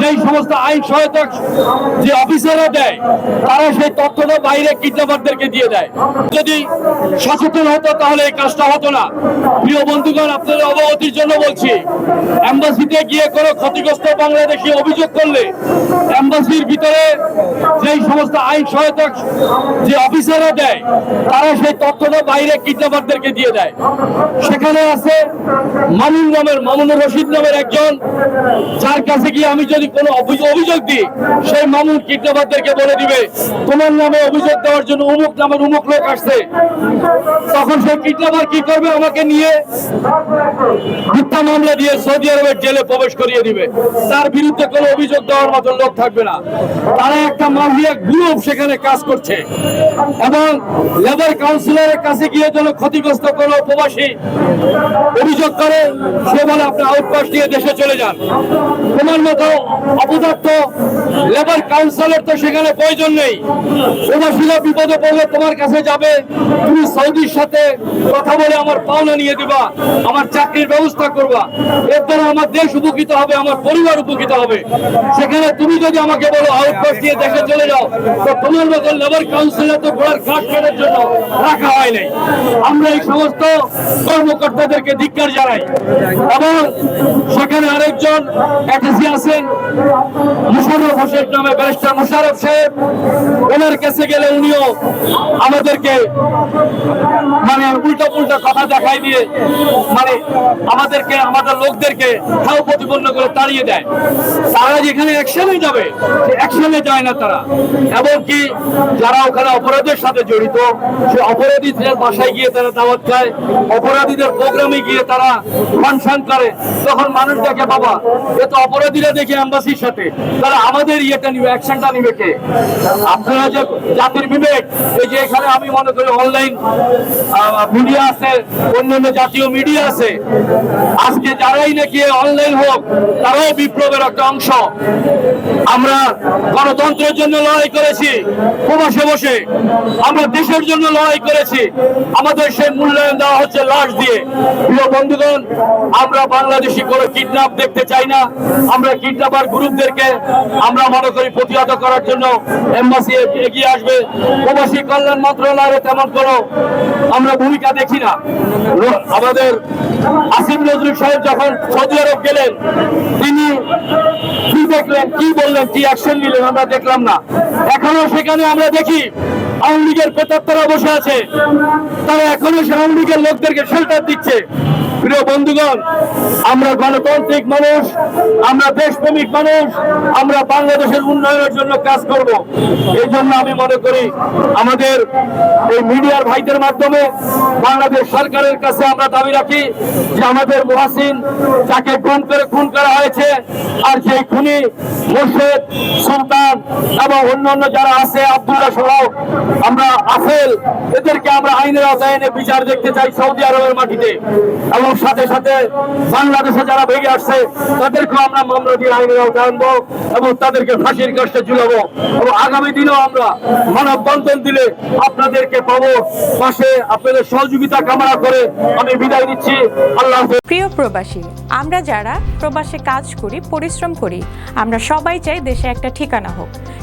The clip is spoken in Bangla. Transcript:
যেই সমস্ত আইন সহায়তা যে অফিসাররা দেয়, তারা সেই তথ্যটা বাইরে কিডন্যাপারদেরকে দিয়ে দেয়। যদি সচেতন হতো তাহলে এই কাজটা হতো না। প্রিয় বন্ধুগণ, আপনাদের অবগতির জন্য বলছি, অ্যাম্বাসিতে গিয়ে কোনো ক্ষতিগ্রস্ত বাংলাদেশি অভিযোগ করলে এম্বাসির ভিতরে যেই সমস্ত আইন সহায়তা যে অফিসাররা দেয়, তারা সেই তথ্যটা বাইরে কিডন্যাপারদেরকে দিয়ে দেয়। সেখানে আছে মামুন নামের, মামুনুর রশিদ নামের একজন, যার কাছে গিয়ে আমি যদি কোনো অভিযোগ দিই সেই মামুন কিডন্যাপারদেরকে বলে দিবে, তোমার নামে অভিযোগ দেওয়ার জন্য অমুক নামের অমুক লোক আসছে। তখন সেই কিডন্যাপার কি করবে আমাকে নিয়ে? হত্যা মামলা দিয়ে সৌদি আরবের জেলে প্রবেশ করিয়ে দিবে। তার বিরুদ্ধে কোনো অভিযোগ দেওয়ার মতো লোক থাকবে না। তারা একটা মাফিয়া গ্রুপ সেখানে কাজ করছে। এবং লেবার কাউন্সিলরের কাছে গিয়ে যেন ক্ষতিগ্রস্ত কোনো প্রবাসী অভিযোগ করে, সে বলে আপনি আউটপাস নিয়ে দেশে চলে যান। তোমার মতো অপদার্থ লেবার কাউন্সিলর তো সেখানে প্রয়োজন নেই। প্রবাসীরা বিপদে পড়লে তোমার কাছে যাবে। তুমি সৌদির সাথে কথা বলে আমার পাওনা নিয়ে দিবা, আমার চাকরির ব্যবস্থা করবা। এর দ্বারা আমার দেশ উপকৃত হবে, আমার পরিবার উপকৃত হবে। সেখানে তুমি যদি আমাকে বলো আউটপাস দিয়ে দেশে চলে যাও, তো তোমার মতো লেবার কাউন্সিলর তো ঘোড়ার ঘাস কাটার জন্য রাখা হয় নাই। আমরা এই সমস্ত কর্মকর্তাদেরকে ধিক্কার জানাই। এবং সেখানে আরেকজন অ্যাটাসি আছেন মুশারফ হোসেন নামে ব্যারিস্টার মুশারফ সাহেব, ওনার কাছে গেলে উনিও আমাদেরকে মানে উল্টা পুল্টা কথা দেখাই দিয়ে মানে আমাদেরকে, আমাদের লোকদেরকে খাও প্রতিপন্ন করে তাড়িয়ে দেয়। তারা যেখানে অ্যাকশনে যাবে অ্যাকশনে যায় না তারা। এমনকি যারা ওখানে অপরাধের সাথে জড়িত, সে অপরাধীদের বাসায় গিয়ে তারা দাওয়াত খায় অপরাধীদের প্রোগ্রামে গিয়ে তারা ফাংশন করে। তখন মানুষ দেখে, বাবা, এ তো অপরাধীরা দেখে অ্যাম্বাসির সাথে তারা আমাদের ইয়েটা নিবে অ্যাকশনটা নিবে কে? আপনারা যে জাতির বিবেক, এই যে এখানে আমি মনে করি অনলাইন মিডিয়া আছে, অন্যান্য জাতীয় মিডিয়া আছে, আজকে যারাই নাকি অনলাইন হোক, তারাও বিপ্লবের একটা অংশ। আমরা গণতন্ত্রের জন্য লড়াই করেছি, প্রবাসে বসে। আমরা দেশের জন্য লড়াই করেছি। আমাদের সেই মূল্যায়ন দেওয়া হচ্ছে লাশ দিয়ে। প্রিয় বন্ধুগণ, আমরা বাংলাদেশি কোনো কিডন্যাপ দেখতে চাই না। আমরা কিডন্যাপার গ্রুপদেরকে আমরা মনে করি প্রতিহত করার জন্য এম্বাসি এগিয়ে আসবে। প্রবাসী কল্যাণ মন্ত্রণালয়ে তেমন কোনো আমরা ভূমিকা দেখি না। আমাদের আসিম নজরুল সাহেব যখন সৌদি আরব গেলেন, তিনি কি দেখলেন, কি বললেন, কি অ্যাকশন নিলেন আমরা দেখলাম না। এখনও সেখানে আমরা দেখি আওয়ামী লীগের প্রেতাত্মারা বসে আছে। তারা এখনও সে আওয়ামী লীগের লোকদেরকে শেল্টার দিচ্ছে। প্রিয় বন্ধুগণ, আমরা গণতান্ত্রিক মানুষ, আমরা দেশপ্রেমিক মানুষ, আমরা বাংলাদেশের উন্নয়নের জন্য কাজ করব। এই জন্য আমি মনে করি আমাদের এই মিডিয়ার ভাইদের মাধ্যমে বাংলাদেশ সরকারের কাছে আমরা দাবি রাখি যে আমাদের মহাসিন যাকে খুন করে খুন করা হয়েছে, আর সেই খুনি মোর্শেদ সুলতান এবং অন্যান্য যারা আছে, আব্দুল্লাহ সহ আমরা আফেল, এদেরকে আমরা আইনের আওতায় এনে বিচার দেখতে চাই সৌদি আরবের মাটিতে। এবং সাথে সাথে বাংলাদেশে যারা ভেঙে আসছে, তাদেরকেও আমরা মামলা দিয়ে আইনের আওতায় আনব এবং তাদেরকে ফাঁসির কাজটা ঝুলাবো। এবং আগামী দিনেও আমরা মানববন্ধন দিলে আপনাদেরকে পাবো পাশে আপনাদের সহযোগিতা কামনা করে আমি বিদায় নিচ্ছি। আল্লাহ প্রিয় প্রবাসী, আমরা যারা প্রবাসে কাজ করি, পরিশ্রম করি, আমরা সবাই চাই দেশে একটা ঠিকানা হোক।